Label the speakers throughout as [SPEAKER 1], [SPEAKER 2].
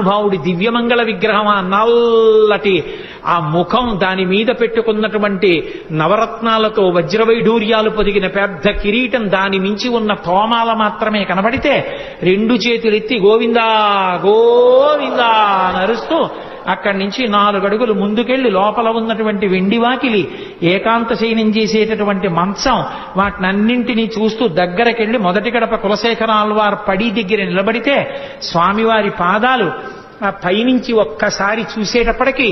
[SPEAKER 1] మహానుభావుడి దివ్యమంగళ విగ్రహం ఆ నల్లటి ఆ ముఖం దాని మీద పెట్టుకున్నటువంటి నవరత్నాలతో వజ్రవైఢూర్యాలు పొదిగిన పెద్ద కిరీటం దాని మించి ఉన్న తోమాల మాత్రమే కనబడితే రెండు చేతులెత్తి గోవిందా గోవిందా నరుస్తూ అక్కడి నుంచి నాలుగు అడుగులు ముందుకెళ్ళి లోపల ఉన్నటువంటి వెండి వాకిలి ఏకాంత శయనం చేసేటటువంటి మంచం వాటినన్నింటినీ చూస్తూ దగ్గరకెళ్ళి మొదటి గడప కులశేఖరాల్వార్ పడి దగ్గర నిలబడితే స్వామివారి పాదాలు ఆ పైనుంచి ఒక్కసారి చూసేటప్పటికీ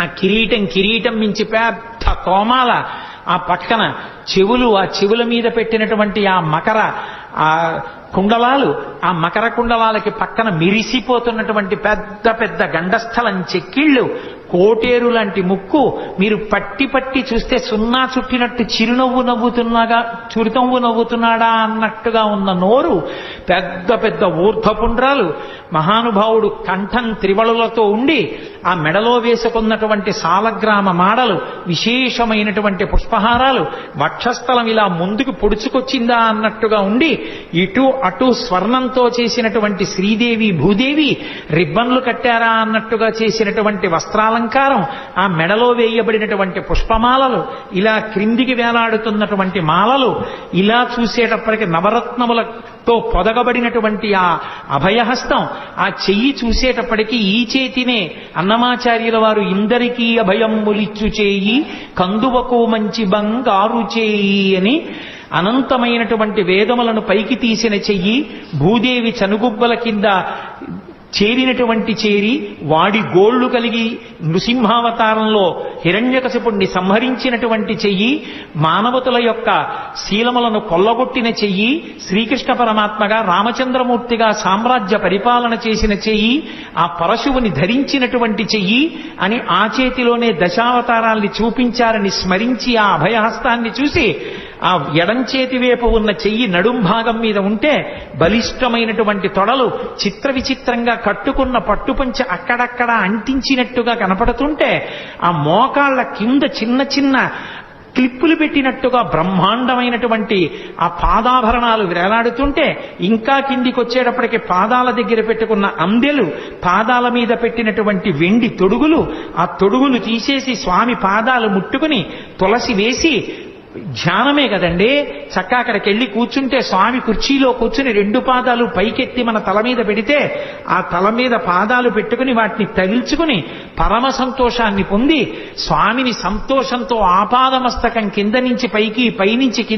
[SPEAKER 1] ఆ కిరీటం కిరీటం మించి పెద్ద కోమాల ఆ పక్కన చెవులు ఆ చెవుల మీద పెట్టినటువంటి ఆ మకర ఆ కుండలాలు ఆ మకర కుండలాలకి పక్కన మిరిసిపోతున్నటువంటి పెద్ద పెద్ద గండస్థలం చెక్కిళ్ళు కోటేరు లాంటి ముక్కు మీరు పట్టి పట్టి చూస్తే సున్నా చుట్టినట్టు చిరునవ్వు నవ్వుతున్నాగా చిరునవ్వు నవ్వుతున్నాడా అన్నట్టుగా ఉన్న నోరు పెద్ద పెద్ద ఊర్ధ్వపుండ్రాలు. మహానుభావుడు కంఠం త్రివళులతో ఉండి ఆ మెడలో వేసుకున్నటువంటి సాలగ్రామ మాడలు విశేషమైనటువంటి పుష్పహారాలు వక్షస్థలం ఇలా ముందుకు పొడుచుకొచ్చిందా అన్నట్టుగా ఉండి ఇటు అటు స్వర్ణంతో చేసినటువంటి శ్రీదేవి భూదేవి రిబ్బన్లు కట్టారా అన్నట్టుగా చేసినటువంటి వస్త్రాలంకారం ఆ మెడలో వేయబడినటువంటి పుష్పమాలలు ఇలా క్రిందికి వేలాడుతున్నటువంటి మాలలు ఇలా చూసేటప్పటికి నవరత్నముల తో పొదగబడినటువంటి ఆ అభయహస్తం ఆ చెయ్యి చూసేటప్పటికీ ఈ చేతినే అన్నమాచార్యుల వారు ఇందరికీ అభయంబులిచ్చు చేయి కందువకు మంచి బంగారు చేయి అని అనంతమైనటువంటి వేదములను పైకి తీసిన చెయ్యి భూదేవి చనుగుబ్బల కింద చేరినటువంటి చేరి వాడి గోళ్ళు కలిగి నృసింహావతారంలో హిరణ్యకశిపుణ్ణి సంహరించినటువంటి చెయ్యి మానవతుల యొక్క శీలములను కొల్లగొట్టిన చెయ్యి శ్రీకృష్ణ పరమాత్మగా రామచంద్రమూర్తిగా సామ్రాజ్య పరిపాలన చేసిన చెయ్యి ఆ పరశువుని ధరించినటువంటి చెయ్యి అని ఆ చేతిలోనే దశావతారాల్ని చూపించారని స్మరించి ఆ అభయహస్తాన్ని చూసి ఆ ఎడం చేతి వైపు ఉన్న చెయ్యి నడుం భాగం మీద ఉంటే బలిష్టమైనటువంటి తొడలు చిత్ర విచిత్రంగా కట్టుకున్న పట్టుపంచ అక్కడక్కడ అంటించినట్టుగా కనపడుతుంటే ఆ మోకాళ్ళ కింద చిన్న చిన్న క్లిప్పులు పెట్టినట్టుగా బ్రహ్మాండమైనటువంటి ఆ పాదాభరణాలు వేలాడుతుంటే ఇంకా కిందికి వచ్చేటప్పటికి పాదాల దగ్గర పెట్టుకున్న అందెలు పాదాల మీద పెట్టినటువంటి వెండి తొడుగులు ఆ తొడుగులు తీసేసి స్వామి పాదాలు ముట్టుకుని తులసి వేసి ధ్యానమే కదండి. చక్క అక్కడికి వెళ్ళి కూర్చుంటే స్వామి కుర్చీలో కూర్చుని రెండు పాదాలు పైకెత్తి మన తల మీద పెడితే ఆ తల మీద పాదాలు పెట్టుకుని వాటిని తగిల్చుకుని పరమ సంతోషాన్ని పొంది స్వామిని సంతోషంతో ఆపాదమస్తకం కింద నుంచి పైకి పైనుంచి కింద